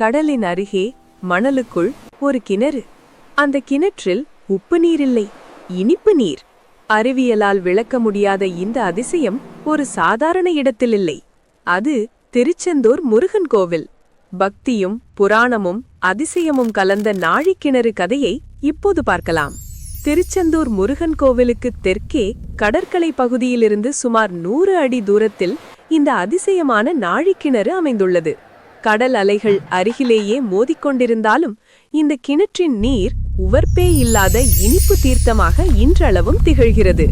கடலின் அருகே மணலுக்குள் ஒரு கிணறு. அந்த கிணற்றில் உப்பு நீர் இல்லை இனிப்பு நீர். அறிவியலால் விளக்க முடியாத இந்த அதிசயம் ஒரு சாதாரண இடத்தில் இல்லை அது திருச்செந்தூர் முருகன் கோவில். பக்தியும் புராணமும் அதிசயமும் கலந்த நாழிக்கிணறு கதையை இப்போது பார்க்கலாம். திருச்செந்தூர் முருகன் கோவிலுக்கு தெற்கே கடற்கரை பகுதியிலிருந்து சுமார் நூறு அடி தூரத்தில் இந்த அதிசயமான நாழிக்கிணறு அமைந்துள்ளது. கடல் அலைகள் அருகிலேயே மோதிக்கொண்டிருந்தாலும் இந்த கிணற்றின் நீர் உவர்ப்பே இல்லாத இனிப்பு தீர்த்தமாக இன்றளவும் திகழ்கிறது.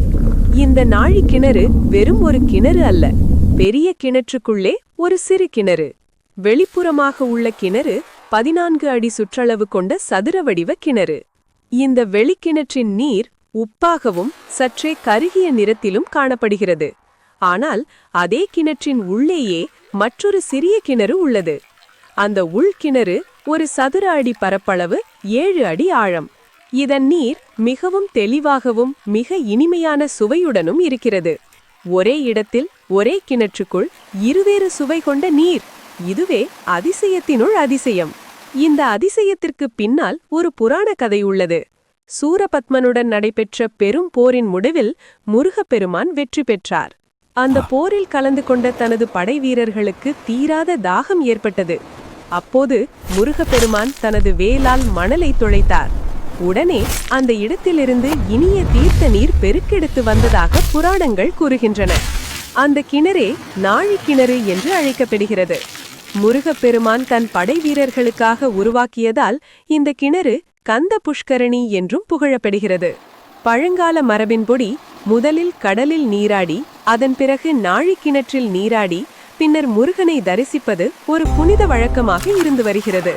இந்த நாழிக்கிணறு வெறும் ஒரு கிணறு அல்ல பெரிய கிணற்றுக்குள்ளே ஒரு சிறு கிணறு. வெளிப்புறமாக உள்ள கிணறு பதினான்கு அடி சுற்றளவு கொண்ட சதுர வடிவ கிணறு. இந்த வெளிக்கிணற்றின் நீர் உப்பாகவும் சற்றே கருகிய நிறத்திலும் காணப்படுகிறது. ஆனால் அதே கிணற்றின் உள்ளேயே மற்றொரு சிறிய கிணறு உள்ளது. அந்த உள்கிணறு ஒரு சதுர அடி பரப்பளவு ஏழு அடி ஆழம். இதன் நீர் மிகவும் தெளிவாகவும் மிக இனிமையான சுவையுடனும் இருக்கிறது. ஒரே இடத்தில் ஒரே கிணற்றுக்குள் இருவேறு சுவை கொண்ட நீர். இதுவே அதிசயத்தினுள் அதிசயம். இந்த அதிசயத்திற்கு பின்னால் ஒரு புராண கதை உள்ளது. சூரபத்மனுடன் நடைபெற்ற பெரும் போரின் முடிவில் முருகப்பெருமான் வெற்றி பெற்றார். அந்த போரில் கலந்து கொண்ட தனது படை வீரர்களுக்கு தீராத தாகம் ஏற்பட்டது. அப்போது முருகப்பெருமான் தனது வேலால் மணலை துளைத்தார். உடனே அந்த இடத்திலிருந்து இனிய தீர்த்த நீர் பெருக்கெடுத்து வந்ததாக புராணங்கள் கூறுகின்றன. அந்த கிணறே நாழி கிணறு என்று அழைக்கப்படுகிறது. முருகப்பெருமான் தன் படை வீரர்களுக்காக உருவாக்கியதால் இந்த கிணறு கந்த புஷ்கரணி என்றும் புகழப்படுகிறது. பழங்கால மரபின்பொடி முதலில் கடலில் நீராடி அதன் பிறகு நாழிக்கிணற்றில் நீராடி பின்னர் முருகனை தரிசிப்பது ஒரு புனித வழக்கமாக இருந்து வருகிறது.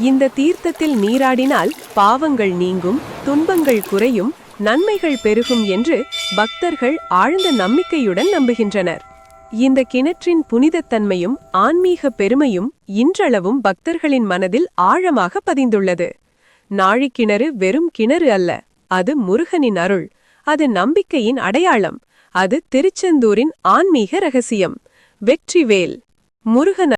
இந்த தீர்த்தத்தில் நீராடினால் பாவங்கள் நீங்கும் துன்பங்கள் குறையும் நன்மைகள் பெருகும் என்று பக்தர்கள் ஆழ்ந்த நம்பிக்கையுடன் நம்புகின்றனர். இந்த கிணற்றின் புனிதத்தன்மையும் ஆன்மீக பெருமையும் இன்றளவும் பக்தர்களின் மனதில் ஆழமாக பதிந்துள்ளது. நாழிக்கிணறு வெறும் கிணறு அல்ல அது முருகனின் அருள். அது நம்பிக்கையின் அடையாளம். அது திருச்செந்தூரின் ஆன்மீக ரகசியம். வெற்றிவேல் முருகன்